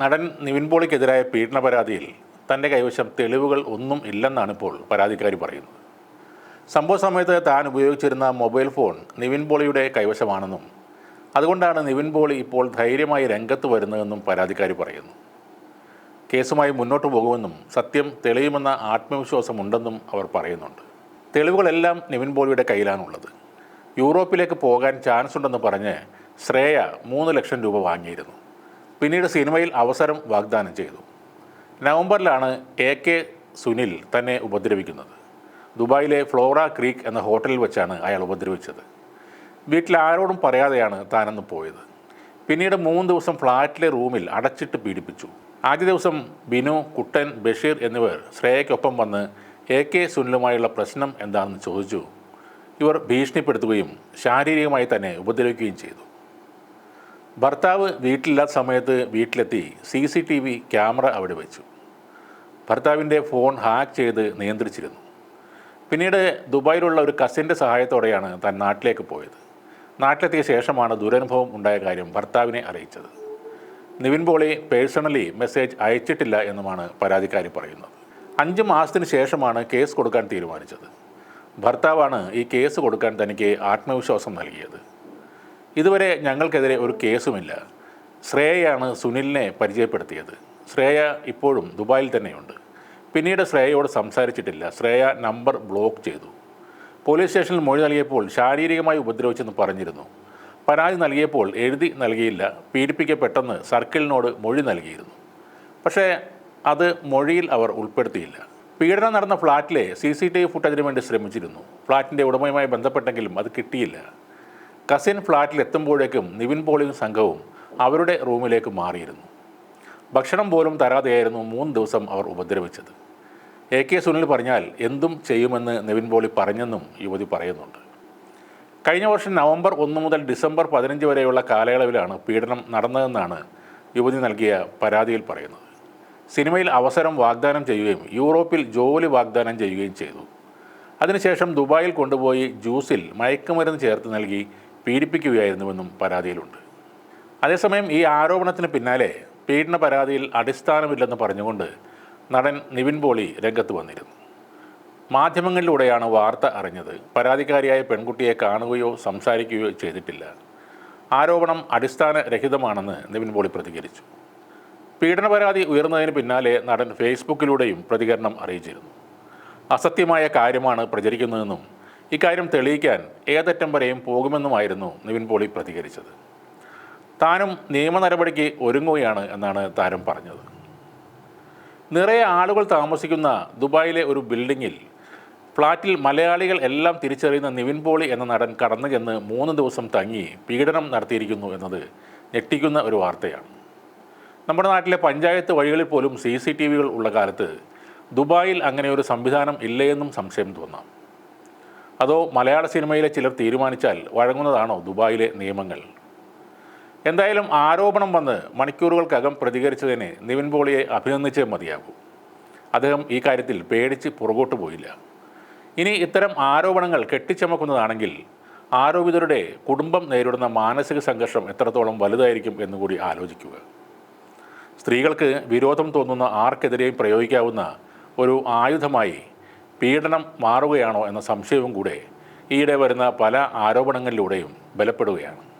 നടൻ നിവിൻ പോളിക്കെതിരായ പീഡന പരാതിയിൽ തന്റെ കൈവശം തെളിവുകൾ ഒന്നും ഇല്ലെന്നാണ് ഇപ്പോൾ പരാതിക്കാരി പറയുന്നത്. സംഭവ സമയത്ത് താൻ ഉപയോഗിച്ചിരുന്ന മൊബൈൽ ഫോൺ നിവിൻ പോളിയുടെ കൈവശമാണെന്നും അതുകൊണ്ടാണ് നിവിൻ പോളി ഇപ്പോൾ ധൈര്യമായി രംഗത്ത് വരുന്നതെന്നും പരാതിക്കാരി പറയുന്നു. കേസുമായി മുന്നോട്ട് പോകുമെന്നും സത്യം തെളിയുമെന്ന ആത്മവിശ്വാസമുണ്ടെന്നും അവർ പറയുന്നുണ്ട്. തെളിവുകളെല്ലാം നിവിൻ പോളിയുടെ കയ്യിലാണുള്ളത്. യൂറോപ്പിലേക്ക് പോകാൻ ചാൻസ് ഉണ്ടെന്ന് പറഞ്ഞ് ശ്രേയ മൂന്ന് ലക്ഷം രൂപ വാങ്ങിയിരുന്നു. പിന്നീട് സിനിമയിൽ അവസരം വാഗ്ദാനം ചെയ്തു. നവംബറിലാണ് എ കെ സുനിൽ തന്നെ ഉപദ്രവിക്കുന്നത്. ദുബായിലെ ഫ്ലോറ ക്രീക്ക് എന്ന ഹോട്ടലിൽ വെച്ചാണ് അയാൾ ഉപദ്രവിച്ചത്. വീട്ടിൽ ആരോടും പറയാതെയാണ് താനന്ന് പോയത്. പിന്നീട് മൂന്ന് ദിവസം ഫ്ലാറ്റിലെ റൂമിൽ അടച്ചിട്ട് പീഡിപ്പിച്ചു. ആദ്യ ദിവസം ബിനു കുട്ടൻ ബഷീർ എന്നിവർ ശ്രേയയ്ക്കൊപ്പം വന്ന് എ കെ സുനിലുമായുള്ള പ്രശ്നം എന്താണെന്ന് ചോദിച്ചു. ഇവർ ഭീഷണിപ്പെടുത്തുകയും ശാരീരികമായി തന്നെ ഉപദ്രവിക്കുകയും ചെയ്തു. ഭർത്താവ് വീട്ടിലില്ലാത്ത സമയത്ത് വീട്ടിലെത്തി C C T V camera അവിടെ വെച്ചു. ഭർത്താവിന്റെ ഫോൺ ഹാക്ക് ചെയ്ത് നിയന്ത്രിച്ചിരുന്നു. പിന്നീട് ദുബായിലുള്ള ഒരു കസിന്റെ സഹായത്തോടെയാണ് താൻ നാട്ടിലേക്ക് പോയത്. നാട്ടിലെത്തിയ ശേഷമാണ് ദുരനുഭവം ഉണ്ടായ കാര്യം ഭർത്താവിനെ അറിയിച്ചത്. നിവിൻ പോളി പേഴ്സണലി മെസ്സേജ് അയച്ചിട്ടില്ല എന്നുമാണ് പരാതിക്കാരി പറയുന്നത്. അഞ്ച് മാസത്തിന് ശേഷമാണ് കേസ് കൊടുക്കാൻ തീരുമാനിച്ചത്. ഭർത്താവാണ് ഈ കേസ് കൊടുക്കാൻ തനിക്ക് ആത്മവിശ്വാസം നൽകിയത്. ഇതുവരെ ഞങ്ങൾക്കെതിരെ ഒരു കേസുമില്ല. ശ്രേയയാണ് സുനിലിനെ പരിചയപ്പെടുത്തിയത്. ശ്രേയ ഇപ്പോഴും ദുബായിൽ തന്നെയുണ്ട്. പിന്നീട് ശ്രേയയോട് സംസാരിച്ചിട്ടില്ല. ശ്രേയ നമ്പർ ബ്ലോക്ക് ചെയ്തു. പോലീസ് സ്റ്റേഷനിൽ മൊഴി നൽകിയപ്പോൾ ശാരീരികമായി ഉപദ്രവിച്ചെന്ന് പറഞ്ഞിരുന്നു. പരാതി നൽകിയപ്പോൾ എഴുതി നൽകിയില്ല. പീഡിപ്പിക്കപ്പെട്ടെന്ന് സർക്കിളിനോട് മൊഴി നൽകിയിരുന്നു. പക്ഷേ അത് മൊഴിയിൽ അവർ ഉൾപ്പെടുത്തിയില്ല. പീഡനം നടന്ന ഫ്ലാറ്റിലെ സി സി ടി വി ഫുട്ടേജിന് വേണ്ടി ശ്രമിച്ചിരുന്നു. ഫ്ലാറ്റിന്റെ ഉടമയുമായി ബന്ധപ്പെട്ടെങ്കിലും അത് കിട്ടിയില്ല. കസിൻ ഫ്ലാറ്റിൽ എത്തുമ്പോഴേക്കും നിവിൻ പോളിയും സംഘവും അവരുടെ റൂമിലേക്ക് മാറിയിരുന്നു. ഭക്ഷണം പോലും തരാതെയായിരുന്നു മൂന്ന് ദിവസം അവർ ഉപദ്രവിച്ചത്. എ കെ സുനിൽ പറഞ്ഞാൽ എന്തും ചെയ്യുമെന്ന് നിവിൻ പോളി പറഞ്ഞെന്നും യുവതി പറയുന്നുണ്ട്. കഴിഞ്ഞ വർഷം നവംബർ ഒന്ന് മുതൽ ഡിസംബർ പതിനഞ്ച് വരെയുള്ള കാലയളവിലാണ് പീഡനം നടന്നതെന്നാണ് യുവതി നൽകിയ പരാതിയിൽ പറയുന്നത്. സിനിമയിൽ അവസരം വാഗ്ദാനം ചെയ്യുകയും യൂറോപ്പിൽ ജോലി വാഗ്ദാനം ചെയ്യുകയും ചെയ്തു. അതിനുശേഷം ദുബായിൽ കൊണ്ടുപോയി ജ്യൂസിൽ മയക്കുമരുന്ന് ചേർത്ത് നൽകി പീഡിപ്പിക്കുകയായിരുന്നുവെന്നും പരാതിയിലുണ്ട്. അതേസമയം ഈ ആരോപണത്തിന് പിന്നാലെ പീഡന പരാതിയിൽ അടിസ്ഥാനമില്ലെന്ന് പറഞ്ഞുകൊണ്ട് നടൻ നിവിൻ പോളി രംഗത്ത് വന്നിരുന്നു. മാധ്യമങ്ങളിലൂടെയാണ് വാർത്ത അറിഞ്ഞത് പരാതിക്കാരിയായ പെൺകുട്ടിയെ കാണുകയോ സംസാരിക്കുകയോ ചെയ്തിട്ടില്ല. ആരോപണം അടിസ്ഥാനരഹിതമാണെന്ന് നിവിൻ പോളി പ്രതികരിച്ചു. പീഡന പരാതി ഉയർന്നതിന് പിന്നാലെ നടൻ ഫേസ്ബുക്കിലൂടെയും പ്രതികരണം അറിയിച്ചിരുന്നു. അസത്യമായ കാര്യമാണ് പ്രചരിക്കുന്നതെന്നും ഇക്കാര്യം തെളിയിക്കാൻ ഏതറ്റം വരെയും പോകുമെന്നുമായിരുന്നു നിവിൻ പോളി പ്രതികരിച്ചത്. താനും നിയമ നടപടിക്ക് ഒരുങ്ങുകയാണ് എന്നാണ് താരം പറഞ്ഞത്. നിറയെ ആളുകൾ താമസിക്കുന്ന ദുബായിലെ ഒരു ബിൽഡിങ്ങിൽ ഫ്ളാറ്റിൽ മലയാളികൾ എല്ലാം തിരിച്ചറിയുന്ന നിവിൻ പോളി എന്ന നടൻ കടന്നു ചെന്ന് മൂന്ന് ദിവസം തങ്ങി പീഡനം നടത്തിയിരിക്കുന്നു എന്നത് ഞെട്ടിക്കുന്ന ഒരു വാർത്തയാണ്. നമ്മുടെ നാട്ടിലെ പഞ്ചായത്ത് വഴികളിൽ പോലും സി സി ടി വികൾ ഉള്ള കാലത്ത് ദുബായിൽ അങ്ങനെ ഒരു സംവിധാനം ഇല്ലയെന്നും സംശയം തോന്നാം. അതോ മലയാള സിനിമയിലെ ചിലർ തീരുമാനിച്ചാൽ വഴങ്ങുന്നതാണോ ദുബായിലെ നിയമങ്ങൾ? എന്തായാലും ആരോപണം വന്ന് മണിക്കൂറുകൾക്കകം പ്രതികരിച്ചതിനെ നിവിൻ പോളിയെ അഭിനന്ദിച്ചേ മതിയാകൂ. അദ്ദേഹം ഈ കാര്യത്തിൽ പേടിച്ച് പുറകോട്ട് പോയില്ല. ഇനി ഇത്തരം ആരോപണങ്ങൾ കെട്ടിച്ചമക്കുന്നതാണെങ്കിൽ ആരോപിതരുടെ കുടുംബം നേരിടുന്ന മാനസിക സംഘർഷം എത്രത്തോളം വലുതായിരിക്കും എന്നുകൂടി ആലോചിക്കുക. സ്ത്രീകൾക്ക് വിരോധം തോന്നുന്ന ആർക്കെതിരെയും പ്രയോഗിക്കാവുന്ന ഒരു ആയുധമായി പീഡനം മാറുകയാണോ എന്ന സംശയവും കൂടെ ഈയിടെ വരുന്ന പല ആരോപണങ്ങളിലൂടെയും ബലപ്പെടുകയാണ്.